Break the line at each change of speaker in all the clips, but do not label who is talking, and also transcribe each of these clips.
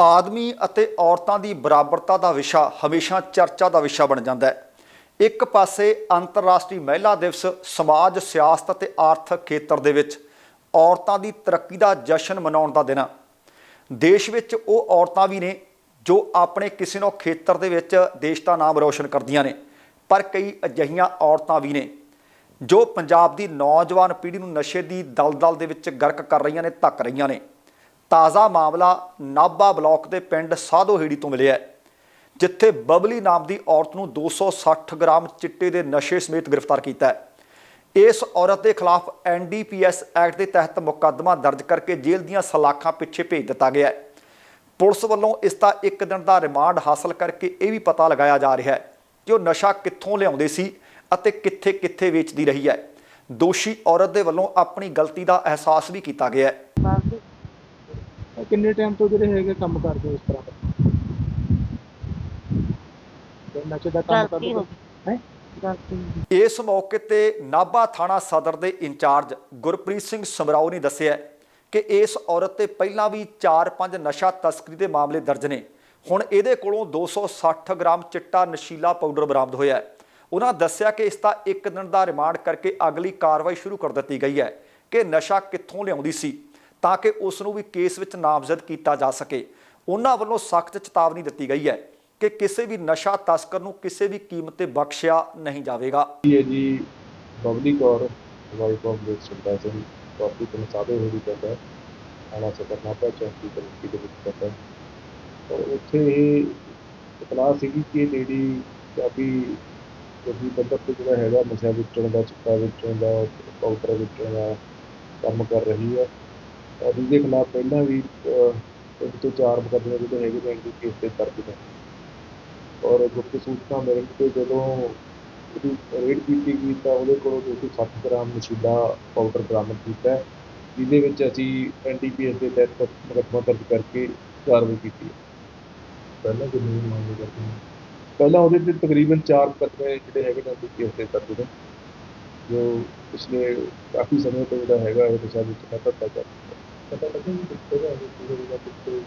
ਆਦਮੀ ਅਤੇ ਔਰਤਾਂ ਦੀ ਬਰਾਬਰਤਾ ਦਾ ਵਿਸ਼ਾ ਹਮੇਸ਼ਾ ਚਰਚਾ ਦਾ ਵਿਸ਼ਾ ਬਣ ਜਾਂਦਾ ਹੈ। ਇੱਕ ਪਾਸੇ ਅੰਤਰਰਾਸ਼ਟਰੀ ਮਹਿਲਾ ਦਿਵਸ ਸਮਾਜ, ਸਿਆਸਤ ਅਤੇ ਆਰਥਿਕ ਖੇਤਰ ਦੇ ਵਿੱਚ ਔਰਤਾਂ ਦੀ ਤਰੱਕੀ ਦਾ ਜਸ਼ਨ ਮਨਾਉਣ ਦਾ ਦਿਨ ਆ। ਦੇਸ਼ ਵਿੱਚ ਉਹ ਔਰਤਾਂ ਵੀ ਨੇ ਜੋ ਆਪਣੇ ਕਿਸੇ ਨਾ ਖੇਤਰ ਦੇ ਵਿੱਚ ਦੇਸ਼ ਦਾ ਨਾਮ ਰੋਸ਼ਨ ਕਰਦੀਆਂ ਨੇ, ਪਰ ਕਈ ਅਜਿਹੀਆਂ ਔਰਤਾਂ ਵੀ ਨੇ ਜੋ ਪੰਜਾਬ ਦੀ ਨੌਜਵਾਨ ਪੀੜ੍ਹੀ ਨੂੰ ਨਸ਼ੇ ਦੀ ਦਲਦਲ ਦੇ ਵਿੱਚ ਗਰਕ ਕਰ ਰਹੀਆਂ ਨੇ, ਧੱਕ ਰਹੀਆਂ ਨੇ। ਤਾਜ਼ਾ ਮਾਮਲਾ ਨਾਭਾ ਬਲਾਕ ਦੇ ਪਿੰਡ ਸਾਧੋਹੇੜੀ ਤੋਂ ਮਿਲਿਆ ਹੈ, ਜਿੱਥੇ ਬਬਲੀ ਨਾਮ ਦੀ ਔਰਤ ਨੂੰ 260 ਗ੍ਰਾਮ ਚਿੱਟੇ ਦੇ ਨਸ਼ੇ ਸਮੇਤ ਗ੍ਰਿਫਤਾਰ ਕੀਤਾ ਹੈ। ਇਸ ਔਰਤ ਦੇ ਖਿਲਾਫ ਐਨਡੀਪੀਐਸ ਐਕਟ ਦੇ ਤਹਿਤ ਮੁਕੱਦਮਾ ਦਰਜ ਕਰਕੇ ਜੇਲ੍ਹ ਦੀਆਂ ਸਲਾਖਾਂ ਪਿੱਛੇ ਭੇਜ ਦਿੱਤਾ ਗਿਆ ਹੈ। ਪੁਲਿਸ ਵੱਲੋਂ ਇਸ ਦਾ ਇੱਕ ਦਿਨ ਦਾ ਰਿਮਾਂਡ ਹਾਸਲ ਕਰਕੇ ਇਹ ਵੀ ਪਤਾ ਲਗਾਇਆ ਜਾ ਰਿਹਾ ਹੈ ਕਿ ਉਹ ਨਸ਼ਾ ਕਿੱਥੋਂ ਲਿਆਉਂਦੇ ਸੀ ਅਤੇ ਕਿੱਥੇ-ਕਿੱਥੇ ਵੇਚਦੀ ਰਹੀ ਹੈ। ਦੋਸ਼ੀ ਔਰਤ ਦੇ ਵੱਲੋਂ ਆਪਣੀ ਗਲਤੀ ਦਾ ਅਹਿਸਾਸ ਵੀ ਕੀਤਾ ਗਿਆ ਹੈ।
ਕਿੰਨੇ ਟਾਈਮ ਤੋਂ ਜਿਹੜੇ ਹੈਗੇ ਕੰਮ ਕਰਦੇ ਹੋ ਇਸ ਤਰ੍ਹਾਂ ਦਾ? ਤੇ ਨਸ਼ੇ ਦਾ ਕੰਮ
ਗਲਤੀ ਹੋ?
ਕਰਦੇ ਹੈ?
ਗਲਤੀ ਹੋ। ਗਈ।
ਇਸ ਮੌਕੇ ਤੇ ਨਾਭਾ ਥਾਣਾ ਸਦਰ ਦੇ ਇੰਚਾਰਜ ਗੁਰਪ੍ਰੀਤ ਸਿੰਘ ਸਮਰਾਓ ਨੇ ਦੱਸਿਆ ਕਿ ਇਸ ਔਰਤ ਤੇ ਪਹਿਲਾਂ ਵੀ 4-5 ਨਸ਼ਾ ਤਸਕਰੀ ਦੇ ਮਾਮਲੇ ਦਰਜ ਨੇ। ਹੁਣ ਇਹਦੇ ਕੋਲੋਂ 260 ਗ੍ਰਾਮ ਚਿੱਟਾ ਨਸ਼ੀਲਾ ਪਾਊਡਰ ਬਰਾਮਦ ਹੋਇਆ ਹੈ। ਉਹਨਾਂ ਦੱਸਿਆ ਕਿ ਇਸ ਦਾ ਇੱਕ ਦਿਨ ਦਾ ਰਿਮਾਂਡ ਕਰਕੇ ਅਗਲੀ ਕਾਰਵਾਈ ਸ਼ੁਰੂ ਕਰ ਦਿੱਤੀ ਗਈ ਹੈ ਕਿ ਨਸ਼ਾ ਕਿੱਥੋਂ ਲਿਆਉਂਦੀ ਸੀ। ਤਾਂ ਕਿ ਉਸ ਨੂੰ ਵੀ ਕੇਸ ਵਿੱਚ ਨਾਮਜ਼ਦ ਕੀਤਾ ਜਾ ਸਕੇ। ਉਹਨਾਂ ਵੱਲੋਂ ਸਖਤ ਚੇਤਾਵਨੀ ਦਿੱਤੀ ਗਈ ਹੈ ਕਿ ਕਿਸੇ ਵੀ ਨਸ਼ਾ ਤਸਕਰ ਨੂੰ ਕਿਸੇ ਵੀ ਕੀਮਤ ਤੇ ਬਖਸ਼ਿਆ ਨਹੀਂ ਜਾਵੇਗਾ।
ਇਹ ਜੀ ਬਬਲੀ ਕੌਰ, ਵਾਈਫ ਆਫ ਦੇ ਸੁੰਦਰ ਸਿੰਘ ਕਾਫੀ ਤੋਂ ਸਾਦੇ ਹੋਈ ਪੈਂਦਾ ਹੈ ਆਣਾ ਸਤਰਨਾਪਾ ਚੌਂਕੀ ਕਮੇਟੀ ਦੇ ਵਿੱਚ ਪੈਂਦਾ ਔਰ ਉੱਥੇ ਇਹ ਇਤਲਾਹ ਸੀਗੀ ਕਿ ਲੇਡੀ ਕਾਫੀ ਕੋਈ ਪੱਧਰ ਤੇ ਜਿਹੜਾ ਹੈਗਾ, ਨਸ਼ਾ ਵੇਚਣ ਦਾ, ਚਿੱਟਾ ਵੇਚਣ ਦਾ, ਪਾਊਡਰ ਵੇਚਣ ਦਾ ਕੰਮ ਕਰ ਰਹੀ ਹੈ। ਔਰ ਇਹਦੇ ਖਿਲਾਫ ਪਹਿਲਾਂ ਵੀ ਇੱਕ ਤੋਂ ਚਾਰ ਮੁਕੱਦਮੇ ਜਿਹੜੇ ਹੈਗੇ ਨੇ ਐਨਡੀ ਕੇਸ ਤੇ ਦਰਜ ਨੇ। ਔਰ ਗੁਪਤ ਸੂਚਨਾ ਮਿਲਣ ਤੇ ਜਦੋਂ ਉਹਦੀ ਰੇਡ ਕੀਤੀ ਗਈ ਤਾਂ ਉਹਦੇ ਕੋਲੋਂ 260 ਗ੍ਰਾਮ ਨਸ਼ੀਲਾ ਪਾਊਡਰ ਬਰਾਮਦ ਕੀਤਾ ਜਿਹਦੇ ਵਿੱਚ ਅਸੀਂ ਐਨਡੀਪੀਐਸ ਦੇ ਤਹਿਤ ਮੁਕੱਦਮਾ ਦਰਜ ਕਰਕੇ ਕਾਰਵਾਈ ਕੀਤੀ ਹੈ। ਪਹਿਲਾਂ ਕਿੰਨੇ ਮਾਮਲੇ ਕਰਦੇ ਨੇ? ਪਹਿਲਾਂ ਉਹਦੇ ਤੇ ਤਕਰੀਬਨ 4 ਮੁਕੱਦਮੇ ਜਿਹੜੇ ਹੈਗੇ ਨੇ ਐਨਡੀਪੀਐਸ ਦੇ ਦਰਜ ਨੇ। ਜੋ ਪਿਛਲੇ ਕਾਫੀ ਸਮੇਂ ਤੋਂ ਜਿਹੜਾ ਹੈਗਾ ਇਹ ਦਿਸ਼ਾ ਵਿੱਚ ਧੱਕਾ ਚੱਲ ਰਿਹਾ ਪਤਾ ਲੱਗਿਆ ਕਿ ਕਿੱਥੇ ਦਾ ਇਹ ਪੂਰੇ ਦਾ ਕਿੱਥੇ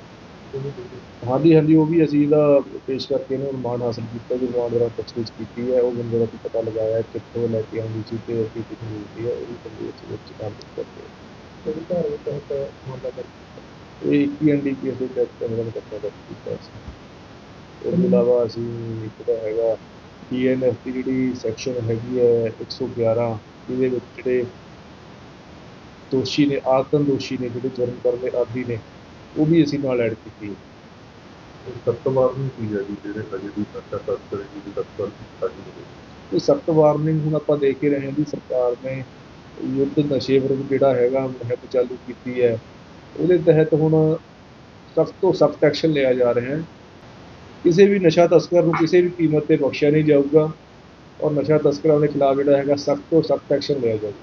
ਹਾਂਜੀ ਹਾਂਜੀ ਉਹ ਵੀ ਅਸੀਂ ਇਹਦਾ ਪੇਸ਼ ਕਰਕੇ ਇਹਨੂੰ ਰਿਮਾਂਡ ਹਾਸਲ ਕੀਤਾ ਜੀ ਰਿਮਾਂਡ ਦਾ ਤਸਦੀਕ ਕੀਤੀ ਹੈ ਉਹ ਬੰਦੇ ਦਾ ਪਤਾ ਲਗਾਇਆ ਹੈ ਕਿੱਥੋਂ ਲੈ ਕੇ ਆਉਂਦੀ ਸੀ ਤੇ ਅੱਗੇ ਕਿੱਥੇ ਮਿਲਦੀ ਹੈ ਉਹ ਵੀ ਬੰਦੇ ਵਿੱਚ ਵਿੱਚ ਕੰਮ ਕਰਦੇ ਉਹਦੇ ਘਰ ਵਿੱਚ ਤਾਂ ਮਾਮਲਾ ਦਰਜ ਇਹ ਇੱਕ ਐਨਡੀਪੀਐਸ ਦੇ ਤਹਿਤ ਕਮਰਨ ਕਰਨਾ ਦਾ ਕੀਤਾ ਸੀ ਇਸ ਤੋਂ ਇਲਾਵਾ ਅਸੀਂ ਇੱਕ ਤਾਂ ਹੈਗਾ ਡੀਐਨਐਫ ਦੀ ਜਿਹੜੀ ਸੈਕਸ਼ਨ ਹੈਗੀ ਹੈ 111 ਜਿਹਦੇ ਵਿੱਚ ਜਿਹੜੇ ਦੋਸ਼ੀ ਨੇ ਆਤਮ ਦੋਸ਼ੀ ਨੇ ਜਿਹੜੇ ਜੁਰਮ ਕਰਨ ਦੇ ਆਦੀ ਨੇ ਉਹ ਵੀ ਅਸੀਂ ਨਾਲ ਐਡ ਕੀਤੀ ਹੈ।
ਸਖਤ ਵਾਰਨਿੰਗ ਕੀ ਹੈ ਜੀ ਜਿਹੜੇ ਅਜੇ ਵੀ ਜੀ ਦੀ ਸਾਡੀ ਹੋਵੇ?
ਇਹ ਸਖਤ ਵਾਰਨਿੰਗ ਹੁਣ ਆਪਾਂ ਦੇਖ ਹੀ ਰਹੇ ਹਾਂ ਵੀ ਸਰਕਾਰ ਨੇ ਯੁੱਧ ਨਸ਼ੇ ਵਿਰੁੱਧ ਜਿਹੜਾ ਹੈਗਾ ਮੁਹਿੰਮ ਚਾਲੂ ਕੀਤੀ ਹੈ। ਉਹਦੇ ਤਹਿਤ ਹੁਣ ਸਖਤ ਤੋਂ ਸਖਤ ਐਕਸ਼ਨ ਲਿਆ ਜਾ ਰਿਹਾ ਹੈ। ਕਿਸੇ ਵੀ ਨਸ਼ਾ ਤਸਕਰ ਨੂੰ ਕਿਸੇ ਵੀ ਕੀਮਤ ਤੇ ਬਖਸ਼ਿਆ ਨਹੀਂ ਜਾਊਗਾ। ਔਰ ਨਸ਼ਾ ਤਸਕਰਾਂ ਦੇ ਖਿਲਾਫ ਜਿਹੜਾ ਹੈਗਾ ਸਖਤ ਤੋਂ ਸਖਤ ਐਕਸ਼ਨ ਲਿਆ ਜਾਊਗਾ।